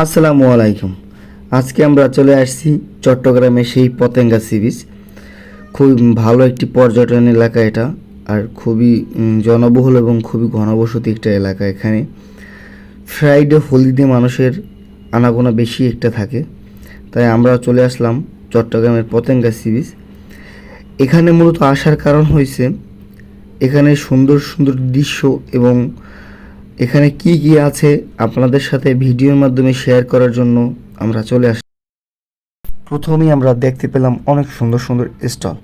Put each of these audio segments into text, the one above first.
আসসালামু আলাইকুম। আজকে আমরা চলে আসছি চট্টগ্রামে সেই পতেঙ্গা সি বিচ খুবই ভালো একটি পর্যটন এলাকা এটা, আর খুবই জনবহুল এবং খুবই ঘনবসতি একটা এলাকা এখানে। ফ্রাইডে হলিডে মানুষের আনাগোনা বেশি একটা থাকে। তাই আমরা চলে আসলাম চট্টগ্রামের পতেঙ্গা সি বিচ এখানে মূলত আসার কারণ হয়েছে এখানে সুন্দর সুন্দর দৃশ্য এবং এখানে কি কি আছে আপনাদের সাথে ভিডিওর মাধ্যমে শেয়ার করার জন্য আমরা চলে আসি প্রথমেই আমরা দেখতে পেলাম অনেক সুন্দর সুন্দর স্টল।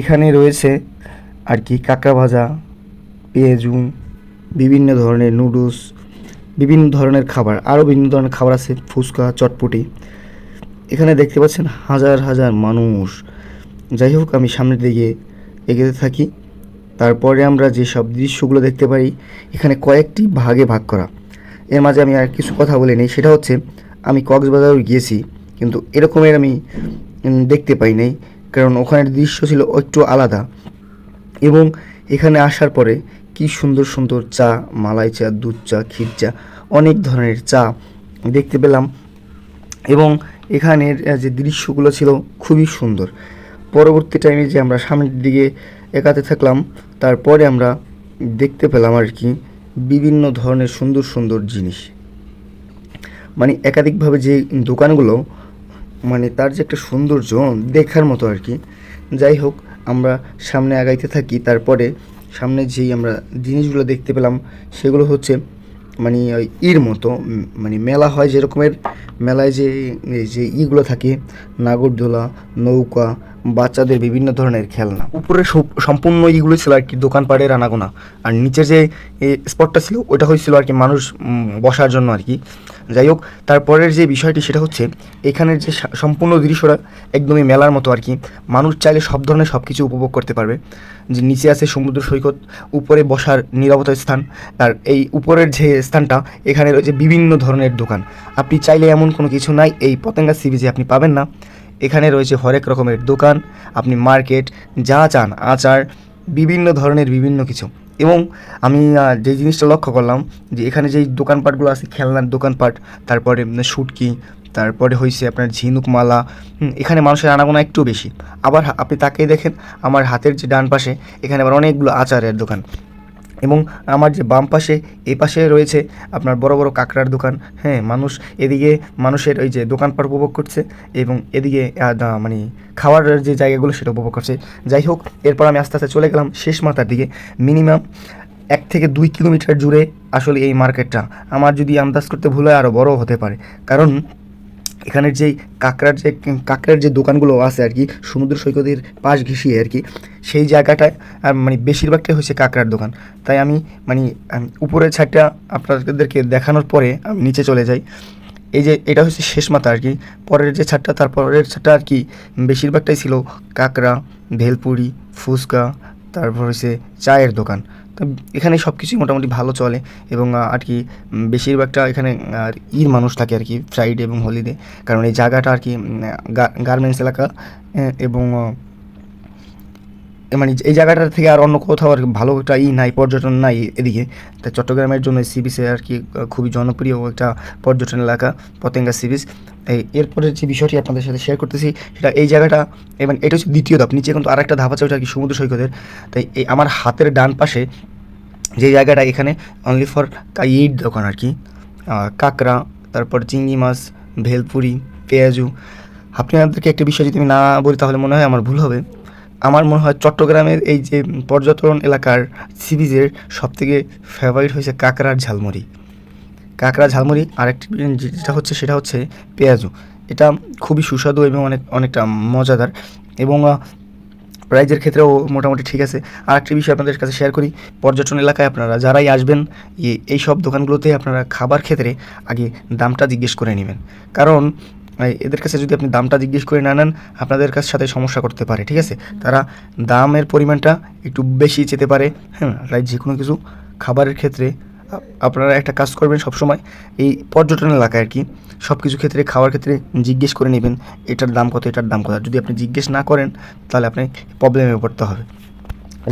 এখানে রয়েছে আর কি কাঁকড়া ভাজা, পেঁয়াজু বিভিন্ন ধরনের নুডলস, বিভিন্ন ধরনের খাবার। আরও বিভিন্ন ধরনের খাবার আছে, ফুচকা, চটপটি। এখানে দেখতে পাচ্ছেন হাজার হাজার মানুষ। যাই হোক, আমি সামনের দিকে এগিয়ে থাকি। তারপরে আমরা যে সব দৃশ্যগুলো দেখতে পারি, এখানে কয়েকটি ভাগে ভাগ করা। এর মাঝে আমি আর কিছু কথা বলে নিই, সেটা হচ্ছে, আমি কক্সবাজারও গিয়েছি, কিন্তু এরকমের আমি দেখতে পাই নাই, কারণ ওখানের দৃশ্য ছিল একটু আলাদা। এবং এখানে আসার পরে কি সুন্দর সুন্দর চা, মালাই চা, দুধ চা, ক্ষীর চা, অনেক ধরনের চা দেখতে পেলাম। এবং এখানের যে দৃশ্যগুলো ছিল খুবই সুন্দর। পরবর্তী টাইমে যে আমরা সামনের দিকে একাতে থাকলাম। তারপরে আমরা দেখতে পেলাম আর কি বিভিন্ন ধরনের সুন্দর সুন্দর জিনিস। মানে একাধিকভাবে যে দোকানগুলো মানে তার যে একটা সৌন্দর্য দেখার মতো আর কি। যাই হোক, আমরা সামনে আগাইতে থাকি। তারপরে সামনে যেই আমরা জিনিসগুলো দেখতে পেলাম, সেগুলো হচ্ছে মানে ওই ইর মতো মানে মেলা হয় যেরকমের মেলায় যে যে ইগুলো থাকে, নাগরদোলা, নৌকা, বাচ্চাদের বিভিন্ন ধরনের খেলনা। উপরে সম্পূর্ণ ইগুলো ছিল আর কি দোকানপাটের আনাগোনা আর নিচের যে স্পটটা ছিল ওটা হয়েছিল আর কি মানুষ বসার জন্য আর কি। যাই হোক তারপরের যে বিষয়টি সেটা হচ্ছে, এখানের যে সম্পূর্ণ দৃশ্যটা একদমই মেলার মতো আর কি। মানুষ চাইলে সব ধরনের সব কিছু উপভোগ করতে পারবে। যে নিচে আছে সমুদ্র সৈকত, উপরে বসার নিরাপত্তা স্থান, আর এই উপরের যে স্থানটা এখানে রয়েছে বিভিন্ন ধরনের দোকান। আপনি চাইলে এমন কোনো কিছু নাই, এই পতেঙ্গা সি বিচে আপনি পাবেন না। এখানে রয়েছে হরেক রকমের দোকান, আপনি মার্কেট, যা চান, আচার, বিভিন্ন ধরনের বিভিন্ন কিছু। এবং আমি যে জিনিসটা লক্ষ্য করলাম যে এখানে যেই দোকানপাটগুলো আছে, খেলনার দোকানপাট, তারপরে শুটকি তারপরে হয়েছে আপনার ঝিনুক মালা এখানে মানুষের আনাগোনা একটু বেশি। আবার আপনি তাকেই দেখেন, আমার হাতের যে ডান পাশে, এখানে আবার অনেকগুলো আচারের দোকান। এবং আমার যে বাম পাশে এই পাশে রয়েছে আপনার বড় বড় কাঁকড়ার দোকান। হ্যাঁ মানুষ এদিকে মানুষের ওই যে দোকানপাট উপভোগ করছে এবং এদিকে মানে খাওয়ার যে জায়গাগুলো সেটা উপভোগ করছে। যাই হোক, এরপর আমি আস্তে আস্তে চলে গেলাম শেষ মাথার দিকে। মিনিমাম এক থেকে দুই কিলোমিটার জুড়ে আসলে এই মার্কেটটা। আমার যদি আন্দাজ করতে ভুল হয় আরও বড় হতে পারে। কারণ এখানের যেই কাঁকড়ার যে কাঁকড়ার যে দোকানগুলো আছে আর কি, সমুদ্র সৈকতের পাশ ঘেঁষিয়ে আর কি, সেই জায়গাটায় মানে বেশিরভাগটাই হচ্ছে কাঁকড়ার দোকান। তাই আমি মানে উপরের ছাদটা আপনাদেরকে দেখানোর পরে আমি নিচে চলে যাই। এই যে, এটা হচ্ছে শেষ মাথা আর কি। পরের যে ছাদটা, তার পরের ছাদটা আর কি, বেশিরভাগটাই ছিল কাঁকড়া, ভেলপুরি, ফুচকা, তারপর হচ্ছে চায়ের দোকান। তো এখানে সব কিছুই মোটামুটি ভালো চলে এবং আর কি বেশিরভাগটা এখানে, আর ঈদ মানুষ থাকে আর কি ফ্রাইডে এবং হোলিডে কারণ এই জায়গাটা আর কি গার্মেন্টস এলাকা এবং মানে এই জায়গাটা থেকে আর অন্য কোথাও আর ভালো একটা ই নাই, পর্যটন নাই এদিকে। তাই চট্টগ্রামের জন্য সি বিচে আর কি খুবই জনপ্রিয় একটা পর্যটন এলাকা, পতেঙ্গা সি বিচ এই এরপরের যে বিষয়টি আপনাদের সাথে শেয়ার করতেছি, সেটা এই জায়গাটা, এবং এটা হচ্ছে দ্বিতীয় ধাপ, নিচে কিন্তু আর একটা ধাপ আছে, ওটা আর কি সমুদ্র সৈকতের। তাই এই আমার হাতের ডান পাশে যে জায়গাটা, এখানে অনলি ফর ইট দোকান আর কি। কাঁকড়া, তারপর চিংড়ি মাছ, ভেলপুরি, পেঁয়াজু। আপনাদেরকে একটা বিষয় যদি আমি না বলি, তাহলে মনে হয় আমার ভুল হবে। আমার মনে হয় চট্টগ্রামের এই যে পর্যটন এলাকার সি সব থেকে ফেভারিট হয়েছে কাঁকড়ার ঝালমুড়ি। কাঁকড়া ঝালমুড়ি আরেকটি যেটা হচ্ছে সেটা হচ্ছে পেঁয়াজু। এটা খুবই সুস্বাদু এবং অনেক অনেকটা মজাদার এবং প্রাইজের ক্ষেত্রেও মোটামুটি ঠিক আছে। আরেকটি বিষয় আপনাদের কাছে শেয়ার করি। পর্যটন এলাকায় আপনারা যারাই আসবেন এই- সব দোকানগুলোতে আপনারা খাবার ক্ষেত্রে আগে দামটা জিজ্ঞেস করে নেবেন। কারণ এদের কাছে যদি আপনি দামটা জিজ্ঞেস করে না নেন, আপনাদের কাছে সাথে সমস্যা করতে পারে, ঠিক আছে? তারা দামের পরিমাণটা একটু বেশি যেতে পারে হ্যাঁ? তাই যে কোনো কিছু খাবারের ক্ষেত্রে আপনারা একটা কাজ করবেন সবসময়, এই পর্যটন এলাকায় আর কি সব কিছু ক্ষেত্রে, খাওয়ার ক্ষেত্রে জিজ্ঞেস করে নেবেন, এটার দাম কত, এটার দাম কত। যদি আপনি জিজ্ঞেস না করেন, তাহলে আপনি প্রবলেমে পড়তে হবে।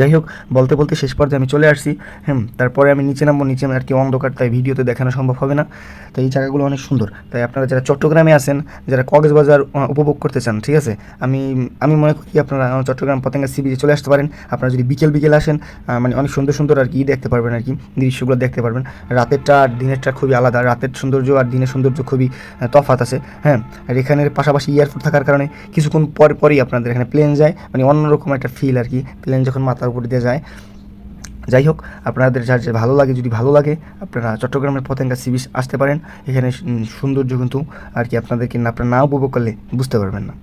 যাই হোক, বলতে বলতে শেষ পর্যায়ে আমি চলে আসছি। হ্যাঁ তারপরে আমি নিচে নামবো, নিচে আর কি অন্ধকার, তাই ভিডিওতে দেখানো সম্ভব হবে না। তাই এই জায়গাগুলো অনেক সুন্দর। তাই আপনারা যারা চট্টগ্রামে আছেন, যারা কক্সবাজার উপভোগ করতে চান, ঠিক আছে? আমি আমি মনে করি আপনারা চট্টগ্রাম পতেঙ্গা সি বিচে চলে আসতে পারেন। আপনারা যদি বিকেল বিকেল আসেন মানে অনেক সুন্দর সুন্দর আর কি দেখতে পারবেন আর কি, দৃশ্যগুলো দেখতে পারবেন। রাতেরটা আর দিনেরটা খুবই আলাদা। রাতের সৌন্দর্য আর দিনের সৌন্দর্য খুবই তফাৎ আছে। হ্যাঁ আর এখানের পাশাপাশি এয়ারপোর্ট থাকার কারণে কিছুক্ষণ পর পরই আপনাদের এখানে প্লেন যায়। মানে অন্যরকম একটা ফিল আর কি। প্লেন যখন মাথার উপর দিয়ে যায়। যাই হোক, আপনাদের যার যে ভালো লাগে, যদি ভালো লাগে, আপনারা চট্টগ্রামের পতেঙ্গা সি আসতে পারেন। এখানে সৌন্দর্য কিন্তু আর কি আপনাদেরকে আপনারা না উপভোগ করলে বুঝতে পারবেন না।